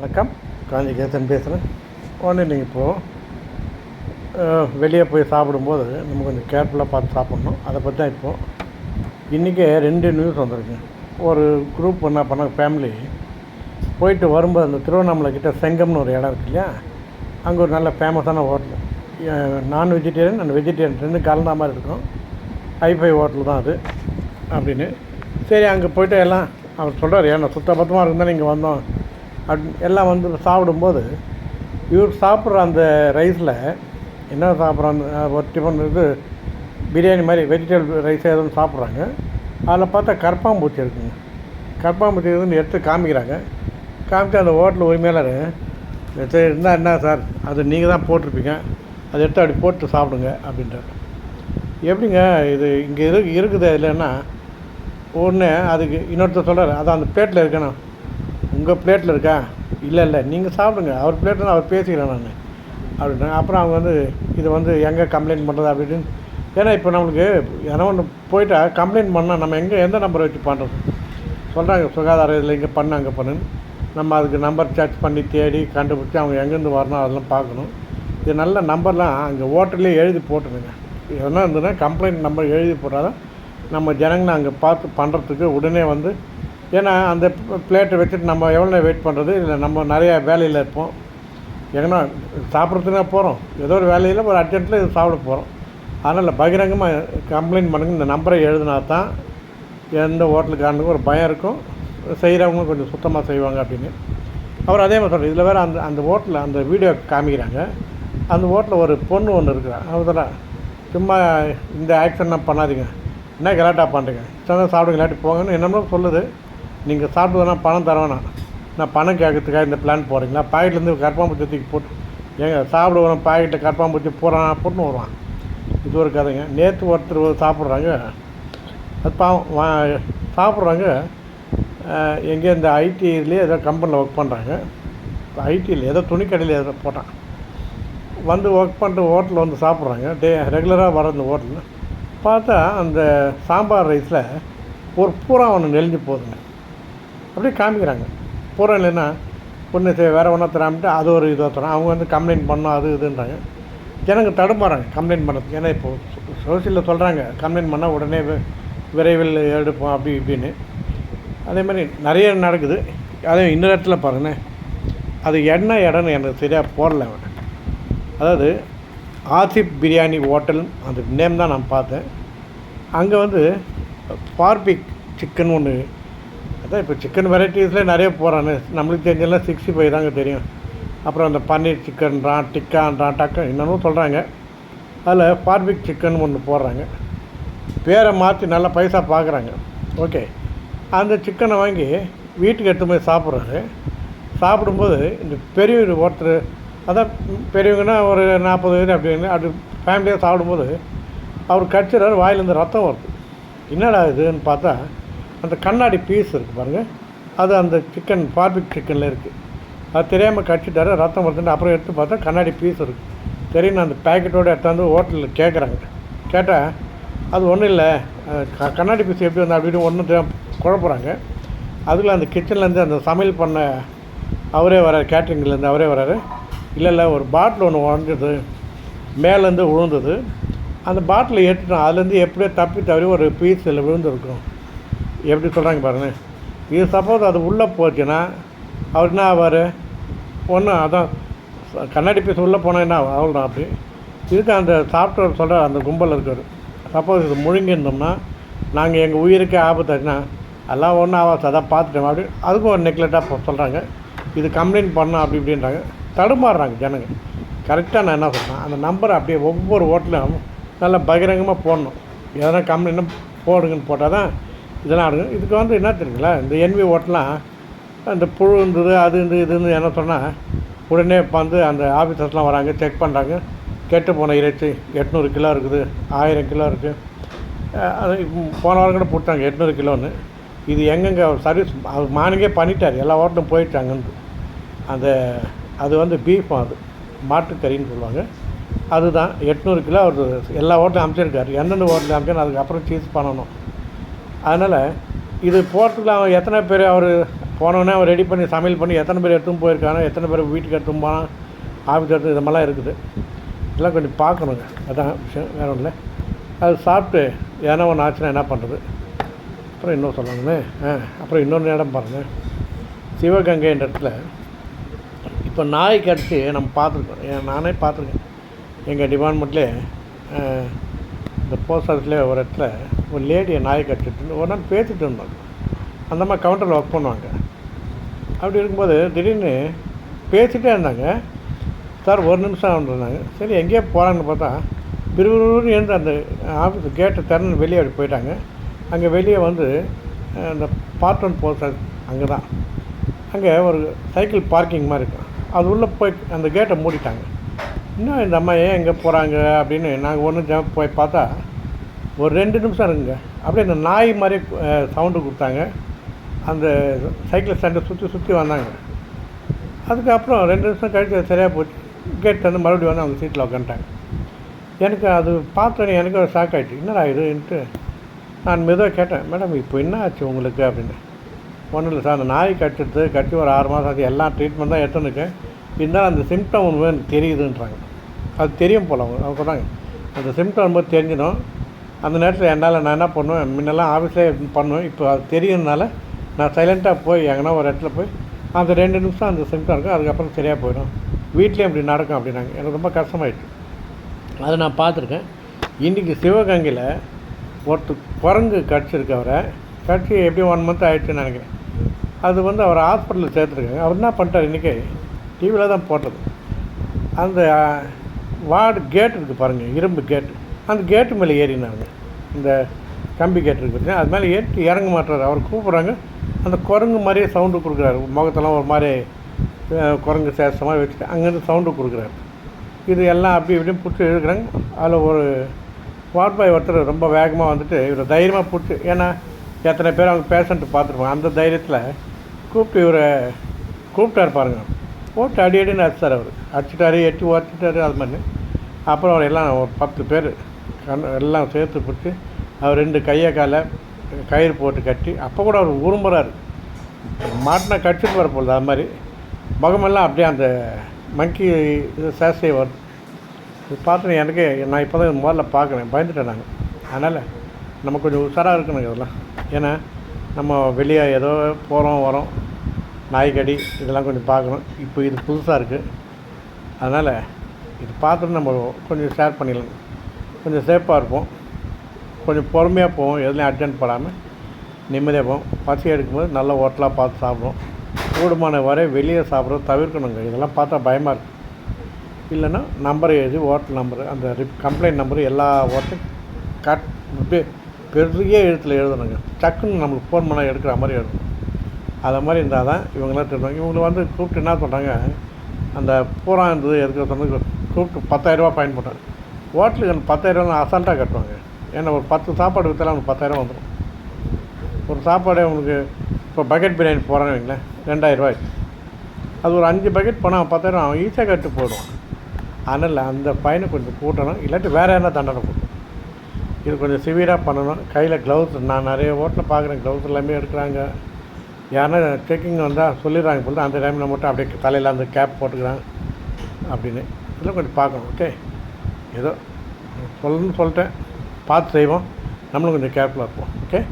வணக்கம். காஞ்சி கேசன் பேசுகிறேன் ஒன்று நீங்கள் இப்போது வெளியே போய் சாப்பிடும்போது நம்ம கொஞ்சம் கேர்ஃபுல்லாக பார்த்து சாப்பிட்ணும். அதை பற்றி தான் இப்போது இன்றைக்கே ரெண்டு நியூஸ் வந்திருக்கு. ஒரு குரூப் என்ன பண்ண ஃபேமிலி போயிட்டு வரும்போது அந்த திருவண்ணாமலை கிட்ட செங்கம்னு ஒரு இடம் இருக்கு இல்லையா? அங்கே ஒரு நல்ல ஃபேமஸான ஹோட்டல் நான் வெஜிடேரியன் அண்ட் வெஜிடேரியன் ரெண்டு கலந்த மாதிரி இருக்கும். ஹைஃபை ஹோட்டல் தான் அது அப்படின்னு. சரி அங்கே போயிட்டு எல்லாம் அவர் சொல்கிறார் ஏன்னா சுத்தபத்தமாக இருந்தால் நீங்கள் வந்தோம். அப்படி எல்லாம் வந்து சாப்பிடும்போது இவர் சாப்பிட்ற அந்த ரைஸில் என்ன சாப்பிட்றாங்க ஒரு டிஃபன் இது பிரியாணி மாதிரி வெஜிடபிள் ரைஸ் எதுவும் சாப்பிட்றாங்க. அதில் பார்த்தா கற்பாம்பூச்சி இருக்குங்க. கற்பாம்பூச்சி இருக்குன்னு எடுத்து காமிக்கிறாங்க. காமிச்சு அந்த ஹோட்டல் உரிமையாளர் சரி இருந்தால் என்ன சார் அது நீங்கள் தான் போட்டிருப்பீங்க. அதை எடுத்து அப்படி போட்டு சாப்பிடுங்க அப்படின்றார். எப்படிங்க இது இங்கே இரு இருக்குது இல்லைன்னா ஒன்று அதுக்கு இன்னொருத்தர் சொல்கிறார் அதான் அந்த பிளேட்டில் இருக்கணும். உங்கள் பிளேட்டில் இருக்கா? இல்லை இல்லை. நீங்கள் சாப்பிடுங்க. அவர் பிளேட்டில் அவர் பேசிக்கிறேன் நான். அப்படின்னா அப்புறம் அவங்க வந்து இதை வந்து எங்கே கம்ப்ளைண்ட் பண்ணுறது அப்படின்னு. ஏன்னா இப்போ நம்மளுக்கு ஏன்னா ஒன்று போயிட்டா கம்ப்ளைண்ட் பண்ணால் நம்ம எங்கே எந்த நம்பரை வச்சு பண்ணுறது சொல்கிறாங்க சுகாதார இதில் இங்கே பண்ணு அங்கே பண்ணுன்னு. நம்ம அதுக்கு நம்பர் சர்ச் பண்ணி தேடி கண்டுபிடிச்சி அவங்க எங்கேருந்து வரணும் அதெல்லாம் பார்க்கணும். இது நல்ல நம்பர்லாம் அங்கே ஓட்டர்லேயே எழுதி போட்டுருங்க. எதனா இருந்ததுன்னா கம்ப்ளைண்ட் நம்பர் எழுதி போட்டால் தான் நம்ம ஜனங்களை அங்கே பார்த்து பண்ணுறதுக்கு உடனே வந்து ஏன்னா அந்த பிளேட்டை வச்சுட்டு நம்ம எவ்வளோ வெயிட் பண்ணுறது இல்லை நம்ம நிறையா வேலையில் இருப்போம். எங்கன்னா சாப்பிட்றதுனா போகிறோம் ஏதோ ஒரு வேலையில் ஒரு அர்ஜென்ட்டில் இது சாப்பிட போகிறோம் அதனால் பகிரங்கமாக கம்ப்ளைண்ட் பண்ணுங்க. இந்த நம்பரை எழுதினா தான் எந்த ஹோட்டலுக்காரனுக்கும் ஒரு பயம் இருக்கும். செய்கிறவங்க கொஞ்சம் சுத்தமாக செய்வாங்க அப்படின்னு. அவர் அதே மாதிரி சொல்கிறார் இதில் வேறு அந்த அந்த ஹோட்டலில் அந்த வீடியோ காமிக்கிறாங்க. அந்த ஹோட்டலில் ஒரு பொண்ணு ஒன்று இருக்கிறா. அவர் சும்மா இந்த ஆக்ஷன்லாம் பண்ணாதீங்க. என்ன கலாட்டா பண்ணுறீங்க இஷ்டம் சாப்பிடுங்க இல்லாட்டி போங்கன்னு என்னமோ சொல்லுது. நீங்கள் சாப்பிடுவதுனா பணம் தர வேணாம். நான் பணம் கேட்கறதுக்காக இந்த பிளான் போகிறீங்களா பாக்கெட்லேருந்து கற்பாம்பூச்சி தூக்கி போட்டு ஏங்க சாப்பிடுவோம் பாக்கெட்டில் கற்பாம்பூச்சி போகிறான் போட்டுன்னு வருவான். இது ஒரு கதைங்க. நேற்று ஒருத்தர் சாப்பிட்றாங்க. அது பாவம் வா சாப்பிட்றாங்க. எங்கே இந்த ஐடிலேயே ஏதோ கம்பெனியில் ஒர்க் பண்ணுறாங்க ஐடியில் ஏதோ துணிக்கடையில் ஏதோ போட்டான். வந்து ஒர்க் பண்ணிட்டு ஹோட்டலில் வந்து சாப்பிட்றாங்க. டே ரெகுலராக வர இந்த ஹோட்டலில் பார்த்தா அந்த சாம்பார் ரைஸில் ஒரு பூரா ஒன்று நெளிஞ்சு போகுதுங்க. அப்படியே காமிக்கிறாங்க. போகிறோம் இல்லைன்னா ஒன்று சரி வேறு ஒன்றா தராமட்டு அது ஒரு இதாக தரோம் அவங்க வந்து கம்ப்ளைண்ட் பண்ணோம் அது இதுன்றாங்க. ஜனங்க தடுமாறாங்க கம்ப்ளைண்ட் பண்ணுறதுக்கு ஏன்னா இப்போது சோசியலில் சொல்கிறாங்க கம்ப்ளைண்ட் பண்ணால் உடனே விரைவில் எடுப்போம் அப்படி இப்படின்னு. அதே மாதிரி நிறைய நடக்குது. அதே இன்னொரு இடத்துல பாருங்கண்ணே. அது என்ன இடம்னு எனக்கு சரியாக போடல அவன். அதாவது ஆசிப் பிரியாணி ஹோட்டல் அந்த நேம் தான் நான் பார்த்தேன். அங்கே வந்து பார்பிக் சிக்கன் ஒன்று அதான் இப்போ சிக்கன் வெரைட்டிஸில் நிறைய போகிறானு நம்மளுக்கு தெரிஞ்செல்லாம் சிக்ஸ்டி ஃபைவ் தாங்க தெரியும். அப்புறம் அந்த பன்னீர் சிக்கன்றான் டிக்கான்றான் டக்கன் என்னென்னு சொல்கிறாங்க அதில் பார்பிக் சிக்கன் ஒன்று போடுறாங்க. பேரை மாற்றி நல்லா பைசா பார்க்குறாங்க ஓகே அந்த சிக்கனை வாங்கி வீட்டுக்கு எடுத்து போய் சாப்பிட்றாரு. சாப்பிடும்போது இந்த பெரியவர் ஒருத்தர் அதான் பெரியவங்கன்னா ஒரு நாற்பது வயது அப்படின்னு அப்படி ஃபேமிலியாக சாப்பிடும்போது அவர் கடிச்சிடறாரு வாயிலேருந்து ரத்தம் வருது. என்னடா இதுன்னு பார்த்தா அந்த கண்ணாடி பீஸ் இருக்குது பாருங்கள் அது அந்த சிக்கன் பார்பிக் சிக்கனில் இருக்குது அது தெரியாமல் கடிச்சிட்டாரு ரத்தம் வருதுன்னு அப்புறம் எடுத்து பார்த்தா கண்ணாடி பீஸ் இருக்குது தெரியும் அந்த பேக்கெட்டோடு எடுத்தாந்து ஹோட்டலில் கேட்குறாங்க கேட்டால் அது ஒன்றும் இல்லை. க- கண்ணாடி பீஸ் எப்படி வந்து அப்படின்னு ஒன்று குழப்புறாங்க. அதில் அந்த கிச்சன்லேருந்து அந்த சமையல் பண்ண அவரே வரார் கேட்ரிங்லேருந்து அவரே வராரு. இல்லை இல்லை ஒரு பாட்டில் ஒன்று உடஞ்சது மேலேருந்து விழுந்தது அந்த பாட்டில் எடுத்துட்டோம் அதுலேருந்து எப்படியோ தப்பி தவறி ஒரு பீஸில் விழுந்துருக்கும். எப்படி சொல்கிறாங்க பாருங்க. இது சப்போஸ் அது உள்ளே போச்சுன்னா அவர் என்ன ஆவார்? ஒன்றும் அதான் கண்ணாடி பீஸ் உள்ளே போனால் என்ன அவ்வளோ அப்படி. இதுக்கு அந்த சாஃப்ட்வேர் சொல்கிற அந்த கும்பல் இருக்கார் சப்போஸ் இது முழுங்கியிருந்தோம்னா நாங்கள் எங்கள் உயிருக்கே ஆபத்தாச்சுன்னா எல்லாம் ஒன்றும் ஆகாது அதான் பார்த்துட்டோம் அப்படி. அதுக்கும் ஒரு நெக்லெட்டாக சொல்கிறாங்க இது கம்ப்ளைண்ட் பண்ணோம் அப்படி இப்படின்றாங்க. தடுமாறுறாங்க ஜனங்க. கரெக்டாக நான் என்ன சொல்கிறேன் அந்த நம்பரை அப்படியே ஒவ்வொரு ஹோட்டலும் நல்லா பகிரங்கமாக போடணும். எதனா கம்ப்ளைண்ட் போடுங்கன்னு போட்டால் தான் இதெல்லாம் ஆடுங்க இதுக்கு வந்து என்ன தெரியுங்களா? இந்த என்வி ஓட்டெலாம். அந்த புழு இருந்தது அது இருந்து இதுன்னு என்ன சொன்னால் உடனே இப்போ வந்து அந்த ஆஃபீஸர்ஸ்லாம் வராங்க செக் பண்ணுறாங்க கெட்டு போன இறைச்சி எட்நூறு கிலோ இருக்குது ஆயிரம் கிலோ இருக்குது அது போன வாரம் கூட போட்டாங்க எட்நூறு கிலோன்னு. இது எங்கெங்கே சர்வீஸ் அது மார்னிங்கே பண்ணிட்டார். எல்லா ஹோட்டலும் போயிட்டாங்கன்னு அந்த அது வந்து பீஃப் அது. மாட்டுக்கறின்னு சொல்லுவாங்க. அதுதான். எட்நூறு கிலோ அவர் எல்லா ஓட்டலும் அமைச்சிருக்காரு. எந்தெந்த ஹோட்டலில் அமைச்சாலும் அதுக்கப்புறம் சீஸ் பண்ணணும். அதனால் இது போகிறதுக்குள்ள அவன் எத்தனை பேர் அவர் போனோடனே அவர் ரெடி பண்ணி சமையல் பண்ணி எத்தனை பேர் எடுத்துன்னு போயிருக்கானோ எத்தனை பேர் வீட்டுக்கு எடுத்துன்னு போனான் ஆஃபீஸ் எடுத்து இது மாதிரிலாம் இருக்குது. இதெல்லாம் கொஞ்சம் பார்க்கணுங்க. அதான் விஷயம். வேறு ஒன்றும் இல்லை. அது சாப்பிட்டு எதனா ஒன்று ஆச்சுன்னா என்ன பண்ணுறது அப்புறம் இன்னும் சொல்லணுமே. ஆ அப்புறம் இன்னொன்று இடம் பாருங்கள் சிவகங்கைன்ற இடத்துல இப்போ நாய் கடிச்சு நம்ம பார்த்துருக்கோம். ஏன் நானே பார்த்துருக்கேன். எங்கள் டிபார்ட்மெண்ட்லேயே இந்த போஸ்ட் ஆஃபீஸ்லேயே ஒரு இடத்துல ஒரு லேடியை நாய் கட்டிட்டு ஒரு நாள் பேசிட்டு இருந்தோம். அந்த மாதிரி கவுண்டரில் ஒர்க் பண்ணுவாங்க. அப்படி இருக்கும்போது திடீர்னு பேசிகிட்டே இருந்தாங்க. சார் ஒரு நிமிஷம் இருந்தாங்க. சரி எங்கேயோ போகிறாங்கன்னு பார்த்தா விறுவிறுன்னு எழுந்து அந்த ஆஃபீஸ் கேட்டை திறந்து வெளியே அப்படி போயிட்டாங்க. அங்கே வெளியே வந்து அந்த பார்ட் ஒன் போஸ்ட் அங்கே தான் அங்கே ஒரு சைக்கிள் பார்க்கிங் மாதிரி இருக்கும். அது உள்ளே போய் அந்த கேட்டை மூடிட்டாங்க. இன்னும் இந்த அம்மா ஏன் எங்கே போகிறாங்க அப்படின்னு நாங்கள் ஒன்று போய் பார்த்தா ஒரு ரெண்டு நிமிஷம் இருக்குங்க அப்படியே இந்த நாய் மாதிரி சவுண்டு கொடுத்தாங்க. அந்த சைக்கிள் ஸ்டாண்டை சுற்றி சுற்றி வந்தாங்க. அதுக்கப்புறம் ரெண்டு நிமிஷம் கழித்து அது சரியாக போச்சு. கேட் வந்து மறுபடியும் வந்து அவங்க சீட்டில் உட்காந்துட்டாங்க எனக்கு அது பார்த்தோன்னே எனக்கு ஒரு ஷாக் ஆகிடுச்சு என்னடா இதுன்ட்டு நான் மெதுவாக கேட்டேன். மேடம் இப்போ என்ன ஆச்சு உங்களுக்கு? அப்படின்னு. ஒன்றும் இல்லை சார். அந்த நாய் கட்டிடுது கட்டி ஒரு ஆறு மாதம் ஆச்சு. எல்லாம் ட்ரீட்மெண்ட் தான் எடுத்துனுக்கேன் இருந்தாலும் அந்த சிம்டம் ஒன்று எனக்கு தெரியுதுன்றாங்க. அது தெரியும் போல் அவங்க அவங்க சொன்னாங்க. அந்த சிம்டம் போது தெரிஞ்சிடும். அந்த நேரத்தில் என்னால் நான் என்ன பண்ணுவேன்? முன்னெல்லாம் ஆஃபீஸ்லேயே பண்ணுவேன். இப்போ அது தெரியறதுனால நான் சைலண்ட்டாக போய் எங்கன்னா ஒரு இடத்துல போய் அந்த ரெண்டு நிமிஷம் அந்த சிம்டம் இருக்கும். அதுக்கப்புறம் சரியாக போயிடும். வீட்லேயும் இப்படி நடக்கும் அப்படின்னாங்க. எனக்கு ரொம்ப கஷ்டமாயிடுச்சு. அதை நான் பார்த்துருக்கேன். இன்றைக்கி சிவகங்கையில் ஒருத்தர் குரங்கு கடிச்சிருக்கு அவரை. கடிச்சு எப்படியும் ஒன் மந்த் ஆயிடுச்சுன்னு நினைக்கிறேன். அது வந்து அவர் ஹாஸ்பிட்டலில் சேர்த்துருக்காங்க. அவர் என்ன பண்ணிட்டார் இன்றைக்கி டிவியில் தான் போட்டது. அந்த வார்டு கேட் இருக்குது பாருங்கள் இரும்பு கேட்டு அந்த கேட்டு மேலே ஏறினாங்க. இந்த கம்பி கேட் இருக்குது பார்த்தீங்கன்னா அது மேலே ஏற்றி இறங்க மாட்டுறாரு அவர் கூப்பிட்றாங்க. அந்த குரங்கு மாதிரியே சவுண்டு கொடுக்குறாரு. முகத்தெல்லாம் ஒரு மாதிரி குரங்கு சேஷமாக வச்சுட்டு அங்கேருந்து சவுண்டு கொடுக்குறாரு. இது எல்லாம் அப்படி இப்படின்னு பிடிச்சி இழுக்கிறாங்க. அதில் ஒரு வாட்பாய் ஒருத்தர் ரொம்ப வேகமாக வந்துட்டு இவரை தைரியமாக பிடிச்சி ஏன்னா எத்தனை பேர் அவங்க பேஷண்ட்டு பார்த்துருப்பாங்க. அந்த தைரியத்தில் கூப்பிட்டு இவரை கூப்பிட்டாரு பாருங்க. போட்டு அடி அடின்னு அடிச்சார் அவர். அடிச்சிட்டாரு எட்டி உடச்சிட்டாரு அது மாதிரி. அப்புறம் அவர் எல்லாம் ஒரு பத்து பேர் எல்லாம் சேர்த்து பிடிச்சி அவர் ரெண்டு கையை காலை கயிறு போட்டு கட்டி அப்போ கூட அவர் உருமுறாரு மாட்டினா கடிச்சிட்டு வர போகுது அது மாதிரி. முகமெல்லாம் அப்படியே அந்த மங்கி இது சேசை வருது இது பார்த்து எனக்கு நான் இப்போ தான் முதல்ல பார்க்குறேன் பயந்துட்டேன் நாங்கள் அதனால் நம்ம கொஞ்சம் உஷாராக இருக்கணுங்க இதெல்லாம். ஏன்னா நம்ம வெளியே ஏதோ போகிறோம் வரோம் நாய்க்கடி இதெல்லாம் கொஞ்சம் பார்க்கணும். இப்போ இது புதுசாக இருக்குது அதனால் இது பார்த்துட்டு நம்ம கொஞ்சம் ஷேர் பண்ணிடலாம். கொஞ்சம் சேஃபாக இருப்போம். கொஞ்சம் பொறுமையாக போவோம். எதுலையும் அட்டன் படாமல் நிம்மதியாக போவோம். பசி எடுக்கும்போது நல்ல ஹோட்டலாக பார்த்து சாப்பிடுவோம். கூடுமான வரை வெளியே சாப்பிட தவிர்க்கணுங்க. இதெல்லாம் பார்த்தா பயமாக இருக்குது இல்லைன்னா நம்பர் எழுதி ஹோட்டல் நம்பரு அந்த ரிப் கம்ப்ளைண்ட் நம்பரு எல்லா ஹோட்டலும் கட் அப்படியே பெரிய எழுத்தில் எழுதணுங்க. டக்குன்னு நம்மளுக்கு ஃபோன் பண்ணால் எடுக்கிற மாதிரி எழுதணும் அதை மாதிரி இருந்தால் தான் இவங்களாம் தெரிஞ்சுவாங்க இவங்களை வந்து கூப்பிட்டு என்ன சொல்கிறாங்க அந்த பூரா இருந்தது எடுக்கிற சொன்னது கூப்பிட்டு பத்தாயிரரூபா ஃபைன் போட்டாங்க. ஹோட்டலுக்கு அந்த பத்தாயிரம்லாம் அசால்ட்டாக கட்டுவாங்க. ஏன்னா ஒரு பத்து சாப்பாடு விற்றாலும் அவனுக்கு பத்தாயிரம் வந்துடும் ஒரு சாப்பாடு அவனுக்கு இப்போ பக்கெட் பிரியாணி போகிறான்னு வைங்களேன் ரெண்டாயிரரூவாய் அது ஒரு அஞ்சு பக்கெட் போனால் பத்தாயிரம் அவன் ஈஸியாக கட்டு போயிடுவான் அதனால் அந்த பையனை கொஞ்சம் கூட்டணும். இல்லாட்டி வேறு என்ன தண்டனை கொடுக்கணும் இது கொஞ்சம் சிவியராக பண்ணணும். கையில் க்ளவுஸ் நான் நிறைய ஹோட்டலில் பார்க்குறேன். க்ளவுஸ் எல்லாமே எடுக்கிறாங்க. யாருன்னா செக்கிங் வந்தால் சொல்லிடுறாங்க போல அந்த டைமில் மட்டும் அப்படியே தலையில் அந்த கேப் போட்டுக்கிறான். அப்படின்னு. இதெல்லாம் கொஞ்சம் பார்க்கணும் ஓகே ஏதோ சொல்லணும்னு சொல்லிட்டேன். பார்த்து செய்வோம். நம்மளும் கொஞ்சம் கேர்ஃபுல்லாக இருப்போம். ஓகே